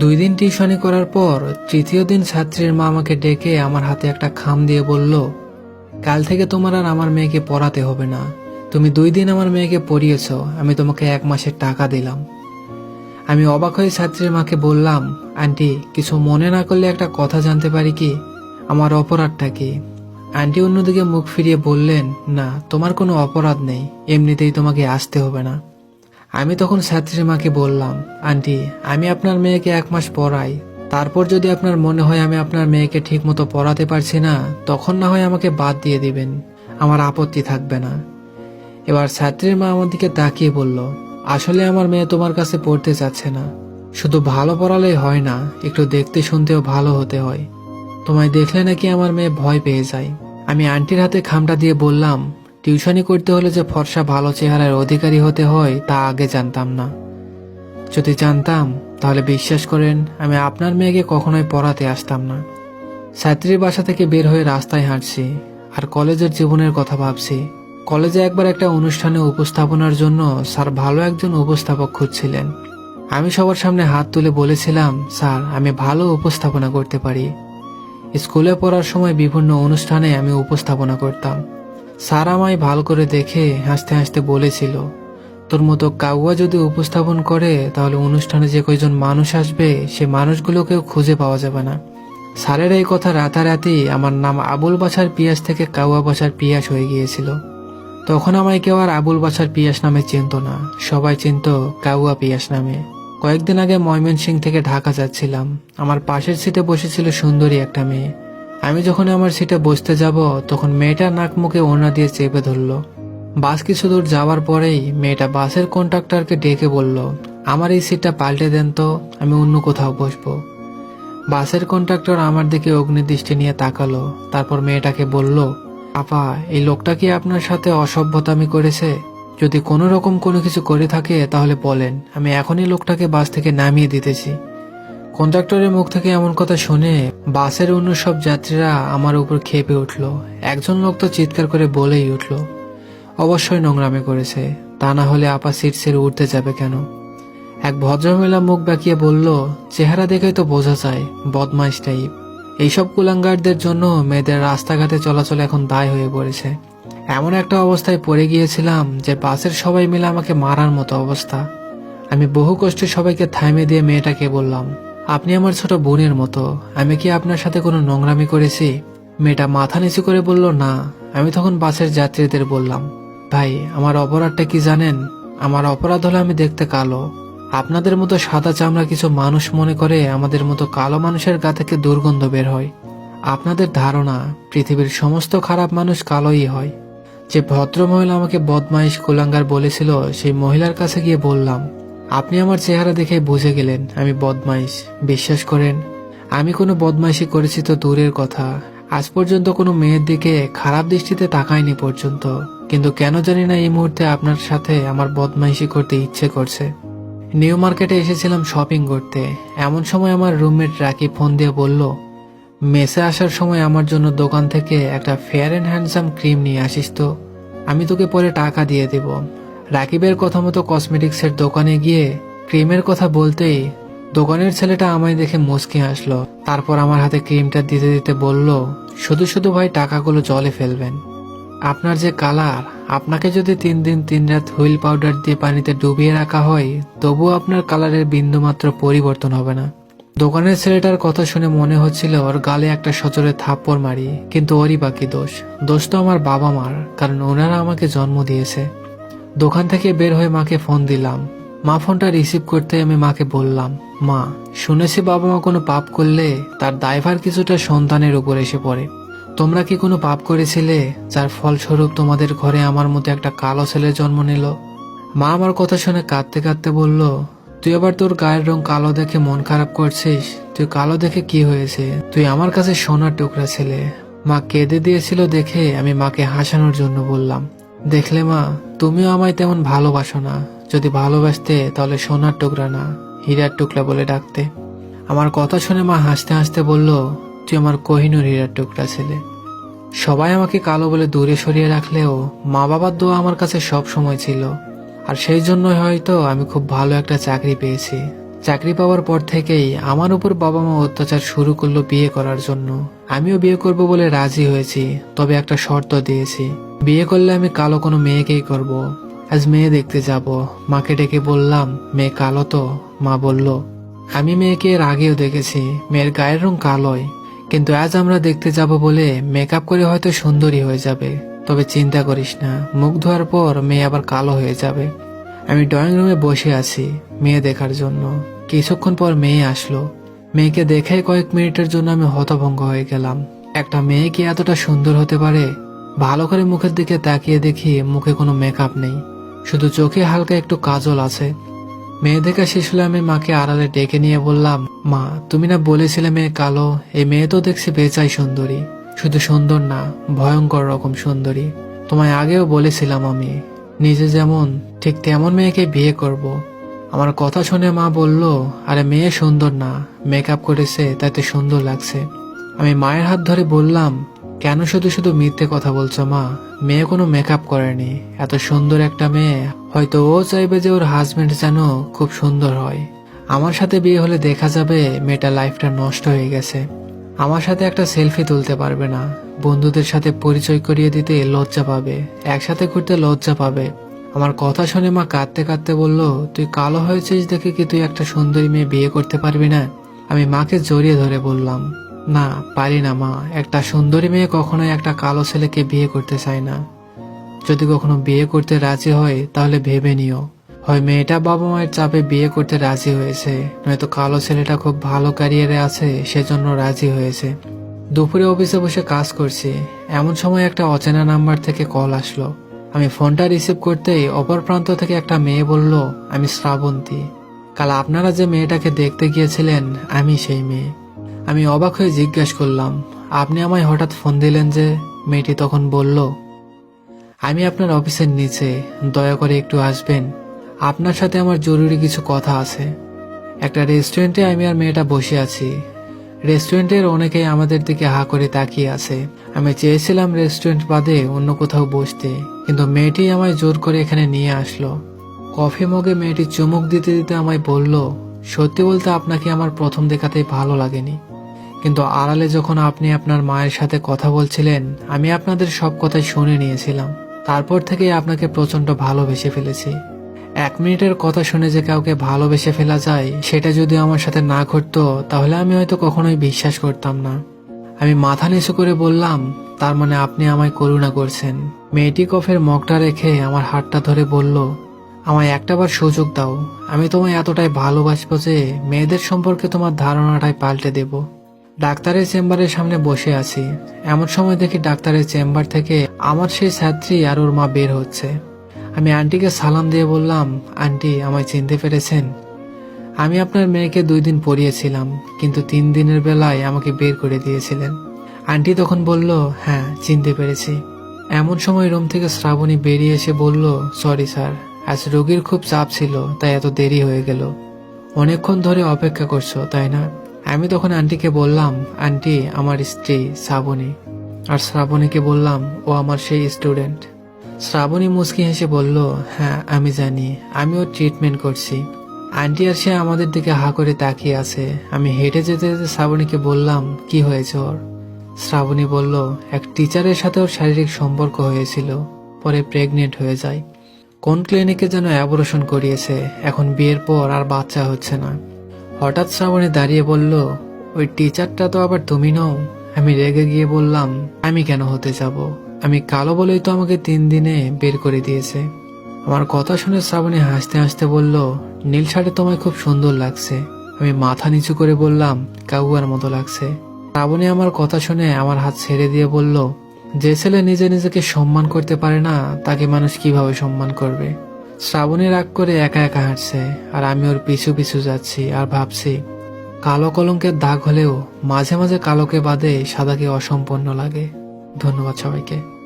দুই দিন টিউশনি করার পর তৃতীয় দিন ছাত্রীর মা আমাকে ডেকে আমার হাতে একটা খাম দিয়ে বলল, কাল থেকে তোমার আর আমার মেয়েকে পড়াতে হবে না। তুমি দুই দিন আমার মেয়েকে পড়িয়েছ, আমি তোমাকে এক মাসের টাকা দিলাম। আমি অবাক হয়ে ছাত্রীর মাকে বললাম, আন্টি, কিছু মনে না করলে একটা কথা জানতে পারি কি? আমার অপরাধটা কি? আন্টি অন্যদিকে মুখ ফিরিয়ে বললেন, না, তোমার কোনো অপরাধ নেই, এমনিতেই তোমাকে আসতে হবে না। আমি তখন ছাত্রীর মাকে বললাম, আন্টি, আমি আপনার মেয়েকে এক মাস পড়াই। তারপর যদি আপনার মনে হয় আমি আপনার মেয়েকে ঠিক মতো পড়াতে পারছি না, তখন না হয় আমাকে বাদ দিয়ে দিবেন। আমার আপত্তি থাকবে না। এবার ছাত্রীর মা আমার দিকে তাকিয়ে বলল, আসলে আমার মেয়ে তোমার কাছে পড়তে চাচ্ছে না। শুধু ভালো পড়ালেই হয় না, একটু দেখতে শুনতেও ভালো হতে হয়। তোমায় দেখলে নাকি আমার মেয়ে ভয় পেয়ে যায়? আমি আন্টির হাতে খামটা দিয়ে বললাম টিউশনি করতে হলে যে ফর্সা ভালো চেহারার অধিকারী হতে হয়, তা আগে জানতাম না। যদি জানতাম, তাহলে বিশ্বাস করেন, আমি আপনার মেয়েকে কখনোই পড়াতে আসতাম না। ছাত্রীর বাসা থেকে বের হয়ে রাস্তায় হাঁটছি, আর কলেজের জীবনের কথা ভাবছি। কলেজে একবার একটা অনুষ্ঠানে উপস্থাপনার জন্য স্যার ভালো একজন উপস্থাপক খুঁজছিলেন। আমি সবার সামনে হাত তুলে বলেছিলাম, স্যার, আমি ভালো উপস্থাপনা করতে পারি। স্কুলে পড়ার সময় বিভিন্ন অনুষ্ঠানে আমি উপস্থাপনা করতাম। স্যার আমায় ভালো করে দেখে হাসতে হাসতে বলেছিল, তোর মতো কাউয়া যদি উপস্থাপন করে, তাহলে অনুষ্ঠানে যে কয়জন মানুষ আসবে, সে মানুষগুলোকেও খুঁজে পাওয়া যাবে না। স্যারের এই কথা রাতারাতি আমার নাম আবুল বাছার পিয়াস থেকে কাউয়া বাছার পিয়াস হয়ে গিয়েছিল। তখন আমায় কেউ আর আবুল বাছার পিয়াস নামে চিনত না, সবাই চিনত কাউয়া পিয়াস নামে। কয়েকদিন আগে ময়মনসিং থেকে ঢাকা যাচ্ছিলাম। আমার পাশের সিটে বসেছিল সুন্দরী একটা মেয়ে। আমি যখন আমার সিটে বসতে যাব, তখন মেয়েটা নাক মুখে ওড়না দিয়ে চেপে ধরলো। বাস কিছু দূর যাওয়ার পরেই মেয়েটা বাসের কন্ট্রাক্টরকে ডেকে বলল, আমার এই সিটটা পাল্টে দেন তো, আমি অন্য কোথাও বসবো। বাসের কন্ট্রাক্টর আমার দিকে অগ্নিদৃষ্টি নিয়ে তাকালো, তারপর মেয়েটাকে বলল, আপা, এই লোকটা কি আপনার সাথে অসভ্যতামি করেছে? যদি কোনো রকম কোনো কিছু করে থাকে, তাহলে বলেন, আমি এখনই লোকটাকে বাস থেকে নামিয়ে দিতেছি। কন্ট্রাক্টরের মুখ থেকে এমন কথা শুনে বাসের অন্য সব যাত্রীরা আমার উপর খেপে উঠল। একজন লোক তো চিৎকার করে বলেই উঠল, অবশ্যই নোংরামি করেছে, তা না হলে আপা সিট ছেড়ে উঠতে যাবে কেন? এক ভদ্রমহিলা মুখ বাঁকিয়ে বলল, চেহারা দেখেই তো বোঝা যায়, বদমাইশ টাইপ। এইসব কুলাঙ্গারদের জন্য মেয়েদের রাস্তাঘাটে চলাচল এখন দায় হয়ে পড়েছে। এমন একটা অবস্থায় পড়ে গিয়েছিলাম যে বাসের সবাই মিলে আমাকে মারার মতো অবস্থা। আমি বহু কষ্টে সবাইকে থাইমে দিয়ে মেয়েটাকে বললাম আপনি আমার ছোট বোনের মতো। আমি কি আপনার সাথে কোনো নোংরামি করেছি? মেয়েটা মাথা নিচু করে বলল, না। আমি তখন বাসের যাত্রীদের বললাম, ভাই, আমার অপরাধটা কি জানেন? আমার অপরাধ হলো আমি দেখতে কালো। আপনাদের মতো সাদা চামড়া কিছু মানুষ মনে করে আমাদের মতো কালো মানুষের গা থেকে দুর্গন্ধ বের হয়। আপনাদের ধারণা, পৃথিবীর সমস্ত খারাপ মানুষ কালোই হয়। যে ভদ্র মহিলা আমাকে বদমাইশ কুলাঙ্গার বলেছিল, সেই মহিলার কাছে গিয়ে বললাম আপনি আমার চেহারা দেখে বুঝে গেলেন আমি বদমাইশ। বিশ্বাস করেন, আমি কোনো বদমাইশি করেছি তো দূরের কথা। আজ পর্যন্ত কোনো মেয়ের দিকে খারাপ দৃষ্টিতে তাকায়নি পর্যন্ত। কিন্তু কেন জানি না এই মুহূর্তে আপনার সাথে আমার বদমাইশি করতে ইচ্ছে করছে। নিউ মার্কেটে এসেছিলাম শপিং করতে। এমন সময় আমার রুমমেট রাকি ফোন দিয়ে বলল, মেসে আসার সময় আমার জন্য দোকান থেকে একটা ফেয়ার অ্যান্ড হ্যান্ডসাম ক্রিম নিয়ে আসিস তো। আমি তোকে পরে টাকা দিয়ে দেব। রাকিবের কথা মতো কসমেটিক্সের দোকানে গিয়ে ক্রিমের কথা বলতেই দোকানের ছেলেটা আমায় দেখে মুচকে আসলো তারপর আমার হাতে ক্রিমটা দিতে দিতে বলল, শুধু শুধু ভাই টাকাগুলো জলে ফেলবেন। আপনার যে কালার, আপনাকে যদি তিন দিন তিন রাত হুইল পাউডার দিয়ে পানিতে ডুবিয়ে রাখা হয় তবুও আপনার কালারের বিন্দুমাত্র পরিবর্তন হবে না। দোকানের ছেলেটার কথা শুনে মনে হচ্ছিল ওর গালে একটা সচরে থাপ্পড় মারি, কিন্তু ওরই বাকি দোষ। দোষ তো আমার বাবা মার কারণ ওনারা আমাকে জন্ম দিয়েছে। দোকান থেকে বের হয়ে মাকে ফোন দিলাম। মা ফোনটা রিসিভ করতে আমি মাকে বললাম, মা, শুনেছি বাবা মা কোনো পাপ করলে তার দায়ভার কিছুটা সন্তানের উপর এসে পড়ে। তোমরা কি কোনো পাপ করেছিলে যার ফলস্বরূপ তোমাদের ঘরে আমার মতো একটা কালো ছেলে জন্ম নিল? মা আমার কথা শুনে কাঁদতে কাঁদতে বলল, তুই আবার তোর গায়ের রং কালো দেখে মন খারাপ করছিস? তুই কালো দেখে কি হয়েছে? তুই আমার কাছে সোনার টুকরা ছেলে। মা কেঁদে দিয়েছিল দেখে আমি মাকে হাসানোর জন্য বললাম দেখলে মা, তুমিও আমায় তেমন ভালোবাসো না। যদি ভালোবাসতে, তাহলে সোনার টুকরা না, হীরার টুকরা বলে ডাকতে। আমার কথা শুনে মা হাসতে হাসতে বলল, তুই আমার কোহিনুর হীরার টুকরা ছেলে। সবাই আমাকে কালো বলে দূরে সরিয়ে রাখলেও মা বাবার দোয়া আমার কাছে সব সময় ছিল। আর সেই জন্যই হয়তো আমি খুব ভালো একটা চাকরি পেয়েছি। চাকরি পাওয়ার পর থেকেই আমার উপর বাবা মা অত্যাচার শুরু করল বিয়ে করার জন্য। আমিও বিয়ে করব বলে রাজি হয়েছি, তবে একটা শর্ত দিয়েছি। বিয়ে করলে আমি কালো কোনো মেয়েকেই করব। আজ মেয়ে দেখতে যাব। মাকে ডেকে বললাম, মেয়ে কালো তো? মা বলল, আমি মেয়েকে এর আগেও দেখেছি। মেয়ের গায়ের রং কালোই। কিন্তু আজ আমরা দেখতে যাব বলে মেকআপ করে হয়তো সুন্দরী হয়ে যাবে। তবে চিন্তা করিস না, মুখ ধোয়ার পর মেয়ে আবার কালো হয়ে যাবে। আমি ড্রয়িং রুমে বসে আছি, মেয়ে দেখার জন্য। কিছুক্ষণ পর মেয়ে আসলো। মেয়েকে দেখে কয়েক মিনিটের জন্য আমি হতভঙ্গ হয়ে গেলাম। একটা মেয়ে কি এতটা সুন্দর হতে পারে? ভালো করে মুখের দিকে তাকিয়ে দেখি মুখে কোনো মেকআপ নেই। শুধু চোখে হালকা একটু কাজল আছে। মেয়ে দেখা শেষ হলে আমি মাকে আড়ালে ডেকে নিয়ে বললাম, মা, তুমি না বলেছিলে মেয়ে কালো? এই মেয়ে তো দেখছি বেচাই সুন্দরী। শুধু সুন্দর না, ভয়ঙ্কর রকম সুন্দরী। তোমায় আগেও বলেছিলাম আমি। নিজে যেমন ঠিক তেমন মেয়েকে বিয়ে করব। আমার কথা শুনে মা বলল, আরে মেয়ে সুন্দর না মেকআপ করেছে, তাতে সুন্দর লাগছে। আমি মায়ের হাত ধরে বললাম, কেন শুধু শুধু মিথ্যে কথা বলছো মা? মেয়ে কোনো মেকআপ করেনি। এত সুন্দর একটা মেয়ে, হয়তো ও চাইবে যে ওর হাজবেন্ড যেন খুব সুন্দর হয়। আমার সাথে বিয়ে হলে দেখা যাবে মেয়েটা লাইফটা নষ্ট হয়ে গেছে। আমার সাথে একটা সেলফি তুলতে পারবে না। বন্ধুদের সাথে পরিচয় করিয়ে দিতে লজ্জা পাবে। একসাথে ঘুরতে লজ্জা পাবে। আমার কথা শুনে মা কাঁদতে কাঁদতে বলল, তুই কালো হয়েছিস দেখে কি তুই একটা সুন্দরী মেয়ে বিয়ে করতে পারবি না? আমি মাকে জড়িয়ে ধরে বললাম, না, পারি না মা। একটা সুন্দরী মেয়ে কখনোই একটা কালো ছেলেকে বিয়ে করতে চায় না। যদি কখনো বিয়ে করতে রাজি হয়, তাহলে ভেবে নিও। হয় মেয়েটা বাবা মায়ের চাপে বিয়ে করতে রাজি হয়েছে। নয়তো কালো ছেলেটা খুব ভালো ক্যারিয়ারে আছে, সেজন্য রাজি হয়েছে। দুপুরে অফিসে বসে কাজ করছি। এমন সময় একটা অচেনা নাম্বার থেকে কল আসলো। আমি ফোনটা রিসিভ করতেই অপর প্রান্ত থেকে একটা মেয়ে বলল, আমি শ্রাবন্তী। কাল আপনারা যে মেয়েটাকে দেখতে গিয়েছিলেন, আমি সেই মেয়ে। আমি অবাক হয়ে জিজ্ঞাসা করলাম, আপনি আমায় হঠাৎ ফোন দিলেন যে? মেয়েটি তখন বলল, আমি আপনার অফিসের নিচে, দয়া করে একটু আসবেন। আপনার সাথে আমার জরুরি কিছু কথা আছে। একটা রেস্টুরেন্টে আমি আর মেয়েটা বসে আছি। রেস্টুরেন্টের অনেকেই আমাদের দিকে হা করে তাকিয়ে আছে। আমি চেয়েছিলাম রেস্টুরেন্ট বাদে অন্য কোথাও বসতে, কিন্তু মেয়েটি আমায় জোর করে এখানে নিয়ে আসলো। কফি মগে মেয়েটি চুমুক দিতে দিতে আমায় বলল, সত্যি বলতে আপনাকে আমার প্রথম দেখাতেই ভালো লাগেনি। কিন্তু আড়ালে যখন আপনি আপনার মায়ের সাথে কথা বলছিলেন, আমি আপনাদের সব কথাই শুনে নিয়েছিলাম। তারপর থেকে আপনাকে প্রচণ্ড ভালোবেসে ফেলেছি। এক মিনিটের কথা শুনে যে কাউকে ভালোবেসে ফেলা যায়, সেটা যদি আমার সাথে না ঘটতো, তাহলে আমি হয়তো কখনোই বিশ্বাস করতাম না। আমি মাথা নিচু করে বললাম, তার মানে আপনি আমায় করুণা করছেন। মেয়েটি কফের মগটা রেখে আমার হাতটা ধরে বলল, আমায় একটাবার সুযোগ দাও। আমি তোমায় এতটাই ভালোবাসবো যে মেয়েদের সম্পর্কে তোমার ধারণাটাই পাল্টে দেব। ডাক্তারের চেম্বারের সামনে বসে আছি। এমন সময় দেখি ডাক্তারের চেম্বার থেকে আমার সেই ছাত্রী আর ওর মা বের হচ্ছে। আমি আন্টিকে সালাম দিয়ে বললাম, আন্টি, আমায় চিনতে পেরেছেন। আমি আপনার মেয়েকে দুই দিন পড়িয়েছিলাম, কিন্তু তিন দিনের বেলায় আমাকে বের করে দিয়েছিলেন। আন্টি তখন বলল হ্যাঁ চিনতে পেরেছি। এমন সময় রুম থেকে শ্রাবণী বেরিয়ে এসে বলল, সরি স্যার, আজ রোগীর খুব চাপ ছিল, তাই এত দেরি হয়ে গেল। অনেকক্ষণ ধরে অপেক্ষা করছ, তাই না? আমি তখন আন্টিকে বললাম, আন্টি, আমার স্ত্রী শ্রাবণী। আর শ্রাবণীকে বললাম, ও আমার সেই স্টুডেন্ট। শ্রাবণী মুচকি হেসে বলল হ্যাঁ আমি জানি। আমি ওর ট্রিটমেন্ট করছি। আন্টি আর সে আমাদের দিকে হা করে তাকিয়ে আছে। আমি হেঁটে যেতে যেতে শ্রাবণীকে বললাম, কি হয়েছে ওর? শ্রাবণী বলল, এক টিচারের সাথে ওর শারীরিক সম্পর্ক হয়েছিল। পরে প্রেগনেন্ট হয়ে যায়। কোন ক্লিনিকে যেন অ্যাবরেশন করিয়েছে। এখন বিয়ের পর আর বাচ্চা হচ্ছে না। হঠাৎ শ্রাবণী দাঁড়িয়ে বলল, ওই টিচারটা তো আবার তুমি নও? আমি রেগে গিয়ে বললাম, আমি কেন হতে যাব? আমি কালো বলেই তো আমাকে তিন দিনে বের করে দিয়েছে। আমার কথা শুনে শ্রাবণী হাসতে হাসতে বলল, নীল শাড়ি তোমায় খুব সুন্দর লাগছে। আমি মাথা নিচু করে বললাম, কাউয়ার মতো লাগছে। শ্রাবণী আমার কথা শুনে আমার হাত ছেড়ে দিয়ে বলল, যে ছেলে নিজে নিজেকে সম্মান করতে পারে না, তাকে মানুষ কীভাবে সম্মান করবে? শ্রাবণী রাগ করে একা একা হাঁটছে, আর আমি ওর পিছু পিছু যাচ্ছি আর ভাবছি, কালো কলঙ্কের দাগ হলেও মাঝে মাঝে কালোকে বাদে সাদাকে অসম্পন্ন লাগে। ধন্যবাদ সবাইকে।